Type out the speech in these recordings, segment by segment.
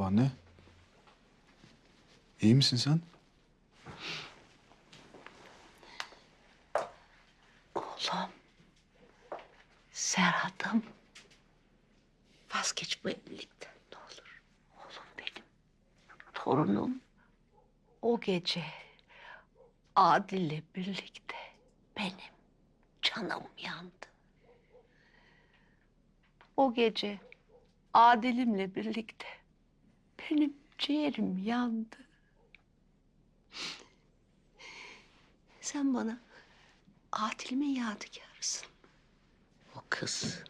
Babaanne. İyi misin sen? Oğlum. Serhat'ım. Vazgeç bu evlilikten ne olur. Oğlum benim. Torunum. O gece Adil'le birlikte benim canım yandı. O gece Adil'imle birlikte benim ciğerim yandı. Sen bana Adil'imin yadigarısın. O kız,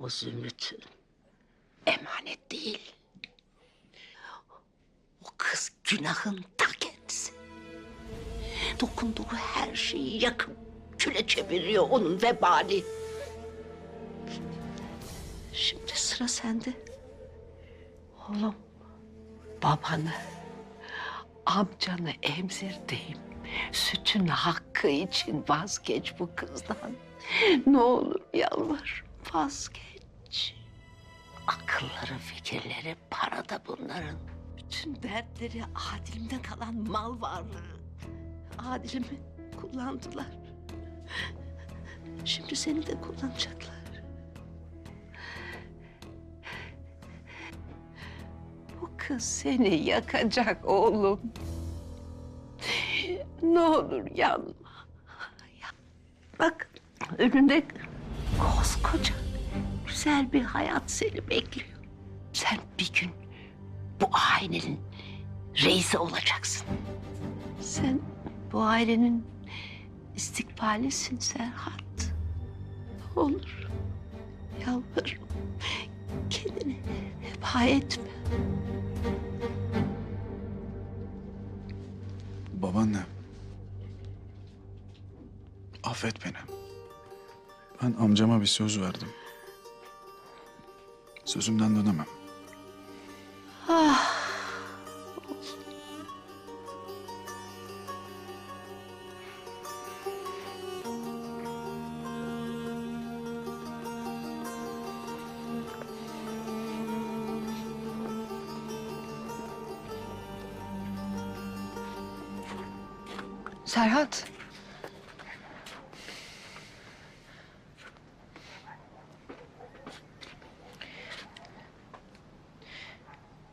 o Zümrüt emanet değil. O kız günahın ta kendisi. Dokunduğu her şeyi yakıp küle çeviriyor onun vebali. Şimdi sıra sende. Oğlum, babanı, amcanı emzirdiğim sütün hakkı için vazgeç bu kızdan. Ne olur yalvar vazgeç. Akılları, fikirleri parada bunların. Bütün dertleri Adil'imden kalan mal varlığı. Adil'imi kullandılar. Şimdi seni de kullanacaklar. Kız seni yakacak oğlum. Ne olur yanma. Ya- Bak önünde koskoca güzel bir hayat seni bekliyor. Sen bir gün bu ailenin reisi olacaksın. Sen bu ailenin istikbalisin Serhat. Ne olur yalvarırım kendini heba etme. Babaanne. Affet beni. Ben amcama bir söz verdim. Sözümden dönemem. Serhat.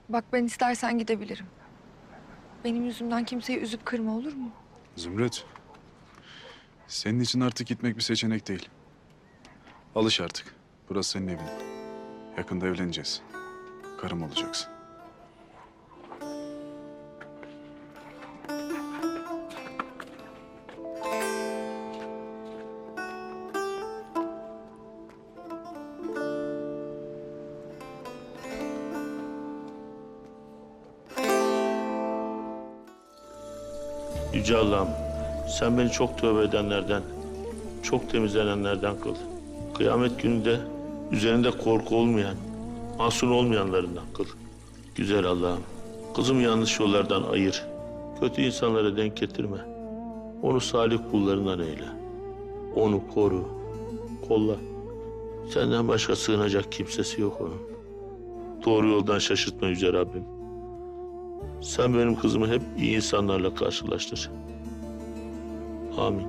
Bak ben istersen gidebilirim. Benim yüzümden kimseyi üzüp kırma olur mu? Zümrüt. Senin için artık gitmek bir seçenek değil. Alış artık. Burası senin evin. Yakında evleneceğiz. Karım olacaksın. Yüce Allah'ım sen beni çok tövbe edenlerden, çok temizlenenlerden kıl. Kıyamet gününde üzerinde korku olmayan, masum olmayanlarından kıl. Güzel Allah'ım kızımı yanlış yollardan ayır. Kötü insanlara denk getirme. Onu salih kullarından eyle. Onu koru, kolla. Senden başka sığınacak kimsesi yok onun. Doğru yoldan şaşırtma Yüce Rabbim. Sen benim kızımı hep iyi insanlarla karşılaştır. Amin.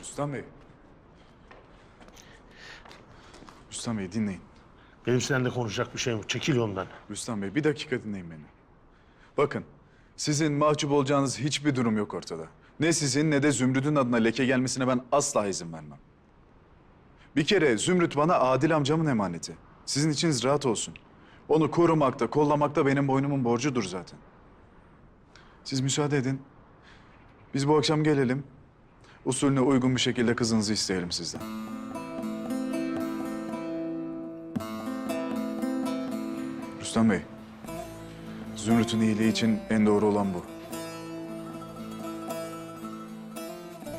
Rüstem Bey. Rüstem Bey dinleyin. Benim seninle konuşacak bir şeyim yok. Çekil yoldan. Rüstem Bey bir dakika dinleyin beni. Bakın sizin mahcup olacağınız hiçbir durum yok ortada. Ne sizin ne de Zümrüt'ün adına leke gelmesine ben asla izin vermem. Bir kere Zümrüt bana Adil amcamın emaneti. Sizin içiniz rahat olsun. Onu korumakta, kollamakta benim boynumun borcudur zaten. Siz müsaade edin. Biz bu akşam gelelim. Usulüne uygun bir şekilde kızınızı isteyelim sizden. Rüstem Bey. Zümrüt'ün iyiliği için en doğru olan bu.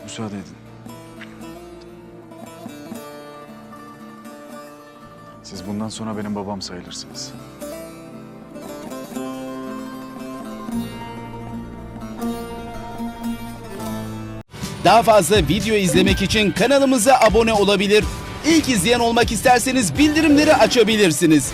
Müsaade edin. Siz bundan sonra benim babam sayılırsınız. Daha fazla video izlemek için kanalımıza abone olabilir. İlk izleyen olmak isterseniz bildirimleri açabilirsiniz.